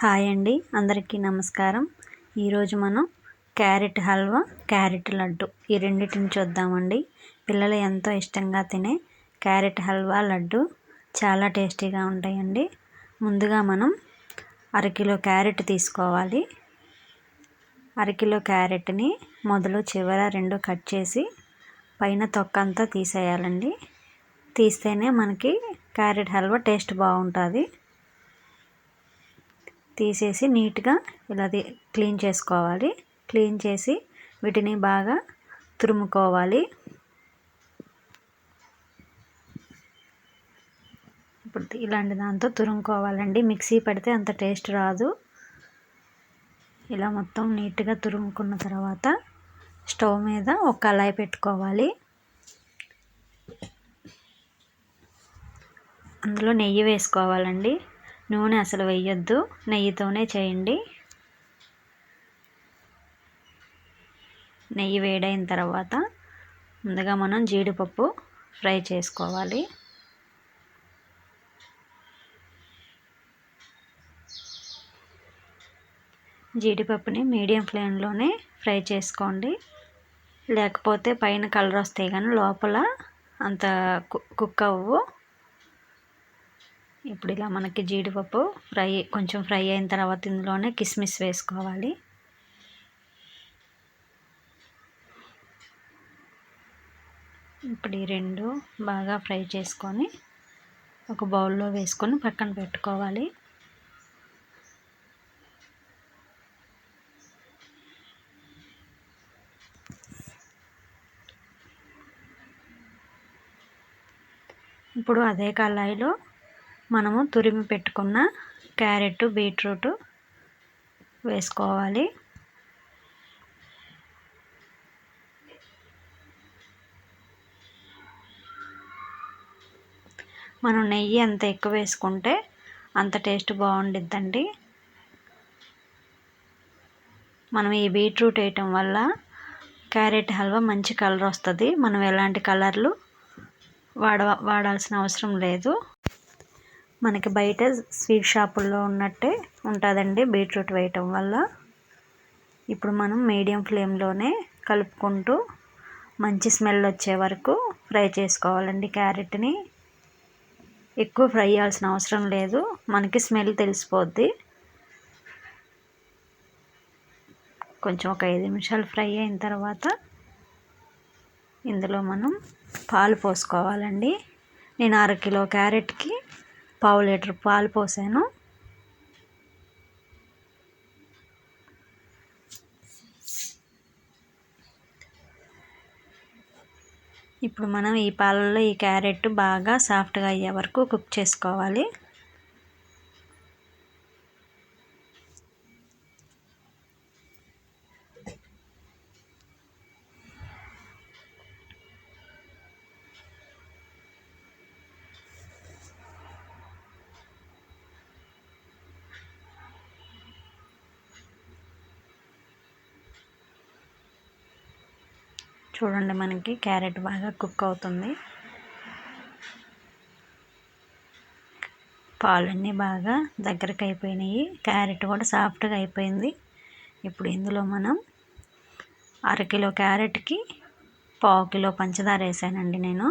Hi అండి అందరికీ నమస్కారం. ఈరోజు మనం క్యారెట్ హల్వా క్యారెట్ లడ్డు ఈ రెండింటిని చూద్దామండి. పిల్లలు ఎంతో ఇష్టంగా తినే క్యారెట్ హల్వా లడ్డు చాలా టేస్టీగా ఉంటాయండి. ముందుగా మనం అరకిలో క్యారెట్ తీసుకోవాలి. అరకిలో క్యారెట్ని మొదలు చివర రెండు కట్ చేసి పైన తొక్క అంతా తీసేయాలండి. తీస్తేనే మనకి క్యారెట్ హల్వా టేస్ట్ బాగుంటుంది. తీసేసి నీట్గా ఇలా క్లీన్ చేసుకోవాలి. క్లీన్ చేసి వీటిని బాగా తురుముకోవాలి. ఇప్పుడు ఇలాంటి దాంతో తురుముకోవాలండి. మిక్సీ పెడితే అంత టేస్ట్ రాదు. ఇలా మొత్తం నీట్గా తురుముకున్న తర్వాత స్టవ్ మీద ఒక కళాయి పెట్టుకోవాలి. అందులో నెయ్యి వేసుకోవాలండి. నూనె అసలు వేయొద్దు నెయ్యితోనే చేయండి. నెయ్యి వేడైన తర్వాత ముందుగా మనం జీడిపప్పు ఫ్రై చేసుకోవాలి. జీడిపప్పుని మీడియం ఫ్లేమ్లోనే ఫ్రై చేసుకోండి. లేకపోతే పైన కలర్ వస్తాయి కానీ లోపల అంత కుక్ అవ్వు ఇప్పుడు ఇలా మనకి జీడిపప్పు ఫ్రై కొంచెం ఫ్రై అయిన తర్వాత ఇందులోనే కిస్మిస్ వేసుకోవాలి. ఇప్పుడు ఈ రెండు బాగా ఫ్రై చేసుకొని ఒక బౌల్లో వేసుకొని పక్కన పెట్టుకోవాలి. ఇప్పుడు అదే కళాయిలో మనము తురిమి పెట్టుకున్న క్యారెట్ బీట్రూట్ వేసుకోవాలి. మనం నెయ్యి ఎంత ఎక్కువ వేసుకుంటే అంత టేస్ట్ బాగుండిద్దండి. మనం ఈ బీట్రూట్ వేయటం వల్ల క్యారెట్ హల్వా మంచి కలర్ వస్తుంది. మనం ఎలాంటి కలర్లు వాడ వాడాల్సిన అవసరం లేదు. మనకి బయట స్వీట్ షాపుల్లో ఉన్నట్టే ఉంటుందండి బీట్రూట్ వేయటం వల్ల. ఇప్పుడు మనం మీడియం ఫ్లేమ్లోనే కలుపుకుంటూ మంచి స్మెల్ వచ్చే వరకు ఫ్రై చేసుకోవాలండి క్యారెట్ని. ఎక్కువ ఫ్రై చేయాల్సిన అవసరం లేదు మనకి స్మెల్ తెలిసిపోద్ది. కొంచెం ఒక ఐదు నిమిషాలు ఫ్రై అయిన తర్వాత ఇందులో మనం పాలు పోసుకోవాలండి. నేను అరకిలో క్యారెట్కి పావు లీటర్ పాలు పోసాను. ఇప్పుడు మనం ఈ పాలల్లో ఈ క్యారెట్ బాగా సాఫ్ట్గా అయ్యే వరకు కుక్ చేసుకోవాలి. చూడండి మనకి క్యారెట్ బాగా కుక్ అవుతుంది. పాలన్నీ బాగా దగ్గరకు అయిపోయినాయి. క్యారెట్ కూడా సాఫ్ట్గా అయిపోయింది. ఇప్పుడు ఇందులో మనం అరకిలో క్యారెట్కి పావు కిలో పంచదార వేసానండి నేను.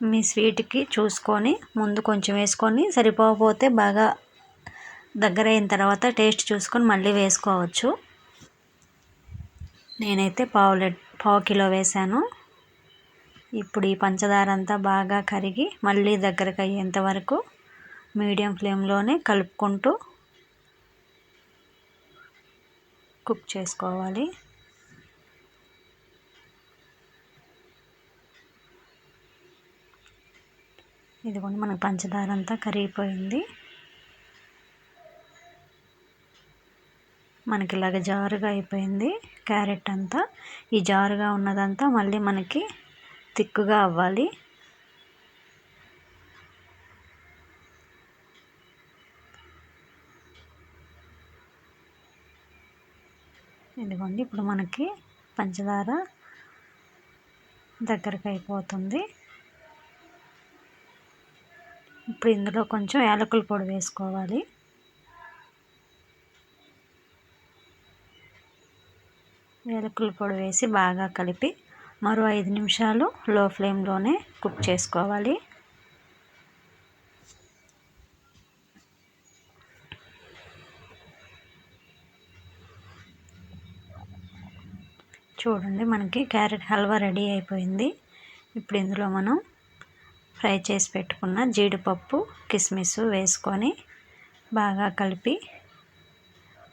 మీ స్వీట్కి చూసుకొని ముందు కొంచెం వేసుకొని సరిపోకపోతే బాగా దగ్గర అయిన తర్వాత టేస్ట్ చూసుకొని మళ్ళీ వేసుకోవచ్చు. నేనైతే పావు లెట్ పావు కిలో వేసాను ఇప్పుడు ఈ పంచదార అంతా బాగా కరిగి మళ్ళీ దగ్గరకు అయ్యేంత వరకు మీడియం ఫ్లేమ్లోనే కలుపుకుంటూ కుక్ చేసుకోవాలి. ఇదిగోండి మనకు పంచదార అంతా కరిగిపోయింది. మనకి ఇలాగ జారుగా అయిపోయింది క్యారెట్ అంతా. ఈ జారుగా ఉన్నదంతా మళ్ళీ మనకి తిక్కుగా అవ్వాలి. ఇదిగోండి ఇప్పుడు మనకి పంచదార దగ్గరకు అయిపోతుంది. ఇప్పుడు ఇందులో కొంచెం యాలకుల పొడి వేసుకోవాలి. యాలకుల పొడి వేసి బాగా కలిపి మరో ఐదు నిమిషాలు లో ఫ్లేమ్లోనే కుక్ చేసుకోవాలి. చూడండి మనకి క్యారెట్ హల్వా రెడీ అయిపోయింది. ఇప్పుడు ఇందులో మనం ఫ్రై చేసి పెట్టుకున్న జీడిపప్పు కిస్మిస్ వేసుకొని బాగా కలిపి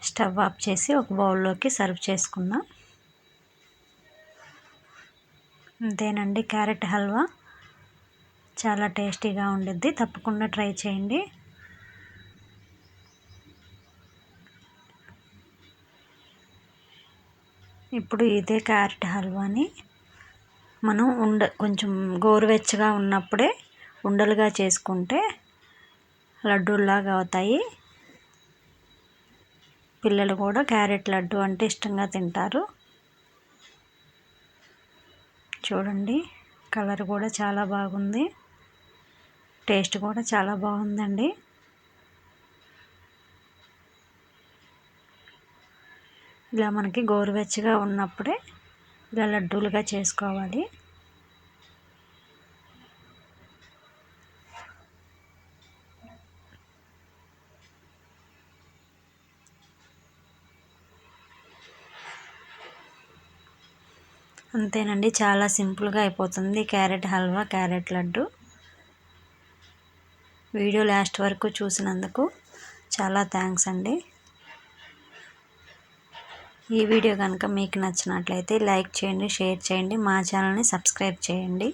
స్టవ్ ఆఫ్ చేసి ఒక బౌల్లోకి సర్వ్ చేసుకుందాం. అంతేనండి. క్యారెట్ హల్వా చాలా టేస్టీగా ఉండిద్ది. తప్పకుండా ట్రై చేయండి. ఇప్పుడు ఇదే క్యారెట్ హల్వాని మనం ఉండ కొంచెం గోరువెచ్చగా ఉన్నప్పుడే ఉండలుగా చేసుకుంటే లడ్డూల్లాగా అవుతాయి. పిల్లలు కూడా క్యారెట్ లడ్డు అంటే ఇష్టంగా తింటారు. చూడండి. కలర్ కూడా చాలా బాగుంది. టేస్ట్ కూడా చాలా బాగుందండి. ఇలా మనకి గోరువెచ్చగా ఉన్నప్పుడే ఇలా లడ్డూలుగా చేసుకోవాలి. అంతేనండి. చాలా సింపుల్గా అయిపోతుంది. Carrot halwa carrot laddu. Video last వరకు చూసినందుకు చాలా థ్యాంక్స్ అండి. ఈ వీడియో కనుక మీకు నచ్చినట్లయితే లైక్ చేయండి షేర్ చేయండి మా ఛానల్ని సబ్స్క్రైబ్ చేయండి.